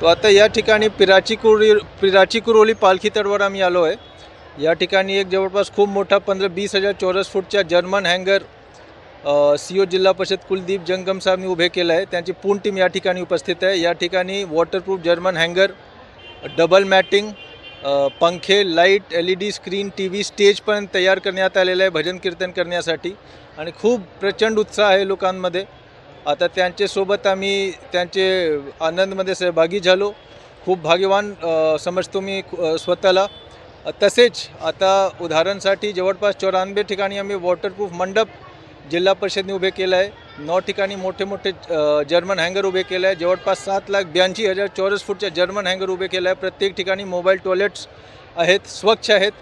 तो आता या ठिकाणी पिराची कुरी पिराची कुरोली पालखी तडवर आम्ही आलो आहे. या ठिकाणी एक जवळपास खूप मोठा पंधरा वीस हजार चौरस फूटच्या जर्मन हँगर सी ओ जिल्हा परिषद कुलदीप जंगम साहेबनी उभे केलं आहे. त्यांची पूर्ण टीम या ठिकाणी उपस्थित आहे. या ठिकाणी waterproof German hangar double matting पंखे light L E D screen T V stage पण तयार करण्यात आलेलं आहे. भजन कीर्तन करण्यासाठी. आणि खूप प्रचंड उत्साह आहे लोकांमध्ये. आता त्यांच्यासोबत आम्ही त्यांचे आनंदमध्ये सहभागी झालो. खूप भाग्यवान समजतो मी स्वतःला. तसेच आता उदाहरणसाठी जवळपास चौऱ्याण्णव ठिकाणी आम्ही वॉटरप्रूफ मंडप जिल्हा परिषदने उभे केलं आहे नऊ ठिकाणी मोठे मोठे जर्मन हँगर उभे केलं आहे जवळपास सात लाख ब्याऐंशी हजार चौरस फूटच्या जर्मन हँगर उभे केलं आहे प्रत्येक ठिकाणी मोबाईल टॉयलेट्स आहेत स्वच्छ आहेत.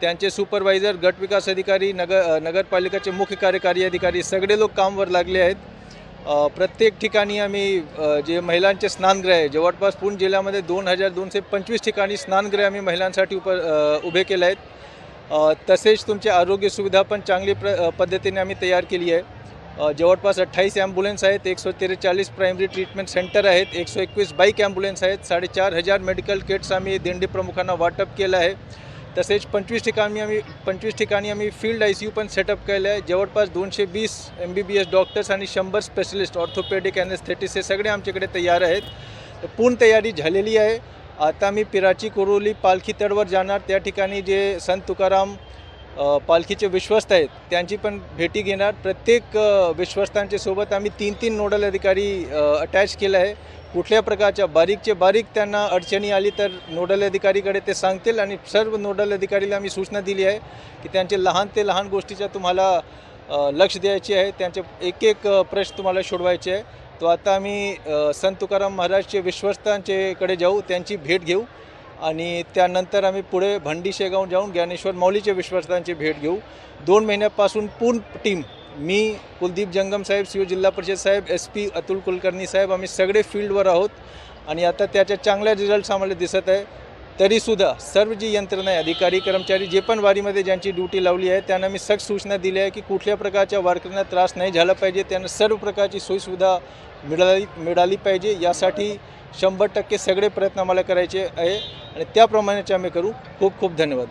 त्यांचे सुपरवायझर गटविकास अधिकारी नगर नगरपालिकेचे मुख्य कार्यकारी अधिकारी सगळे लोक कामवर लागले आहेत. प्रत्येक ठिकाणी आम्ही जे महिलांचे स्नानगृह आहे जवळपास पूर्ण जिल्ह्यामध्ये दोन हजार दोनशे पंचवीस ठिकाणी स्नानगृह आम्ही महिलांसाठी उप उभे केले आहेत. तसेच तुमचे आरोग्य सुविधा पण चांगली प्र पद्धतीने आम्ही तयार केली आहे. जवळपास अठ्ठावीस ॲम्ब्युलन्स आहेत एकशे त्रेचाळीस प्रायमरी ट्रीटमेंट सेंटर आहेत एकशे एकवीस बाईक ॲम्ब्युलन्स आहेत साडेचार हजार मेडिकल किट्स आम्ही दिंडी प्रमुखांना वाटप केलं आहे. तसेच पंचवीस ठिकाणी आम्ही पंचवीस ठिकाणी आम्ही फील्ड आय सी यू पण सेटअप केलं आहे. जवळपास दोनशे वीस M B B S doctors आणि शंभर स्पेशलिस्ट ऑर्थोपेडिक ॲनेस्थेटिस्ट हे सगळे आमच्याकडे तयार आहेत. पूर्ण तयारी झालेली आहे. आता मी पिराची कोरोली पालखी तडवर जाणार. त्या ठिकाणी जे संत तुकाराम पालखीचे विश्वस्त आहेत. त्यांची पण भेटी घेणार. प्रत्येक अ, विश्वस्तांच्या सोबत आम्ही तीन तीन नोडल अधिकारी अटॅच केलं आहे. कुठल्या प्रकारच्या बारीकचे बारीक त्यांना अडचणी आली तर नोडल अधिकारीकडे ते सांगतील आणि सर्व नोडल अधिकारीला आम्ही सूचना दिली आहे की त्यांचे लहान ते लहान गोष्टीच्या तुम्हाला लक्ष द्यायचे आहे. त्यांचे एक एक प्रश्न तुम्हाला सोडवायचे आहे. तो आता आम्ही संत तुकाराम महाराजचे विश्वस्तांचेकडे जाऊ. त्यांची भेट घेऊ. आणि त्यानंतर आम्ही पुढे भंडी शेगाव जाऊन ज्ञानेश्वर माऊलीचे विश्वस्तांची भेट घेऊ. दोन महिन्यापासून पूर्ण टीम मी कुलदीप जंगम साहेब सी जिल्हा परिषद साहेब एस पी अतुल कुलकर्णी साहेब आम्ही सगळे फील्डवर आहोत. आणि आता त्याच्या चांगल्या रिझल्ट्स आम्हाला दिसत आहे. तरीसुद्धा सर्व जी यंत्रणा आहे अधिकारी कर्मचारी जे पण वारीमध्ये ज्यांची ड्युटी लावली आहे त्यांना मी सक्त सूचना दिली आहे की कुठल्या प्रकारच्या वारकऱ्यांना त्रास नाही झाला पाहिजे त्यांना सर्व प्रकारची सोयीसुविधा मिळाली मिळाली पाहिजे. यासाठी शंभर टक्के सगळे प्रयत्न आम्हाला करायचे आहे आणि त्याप्रमाणेच आम्ही करू. खूप खूप धन्यवाद.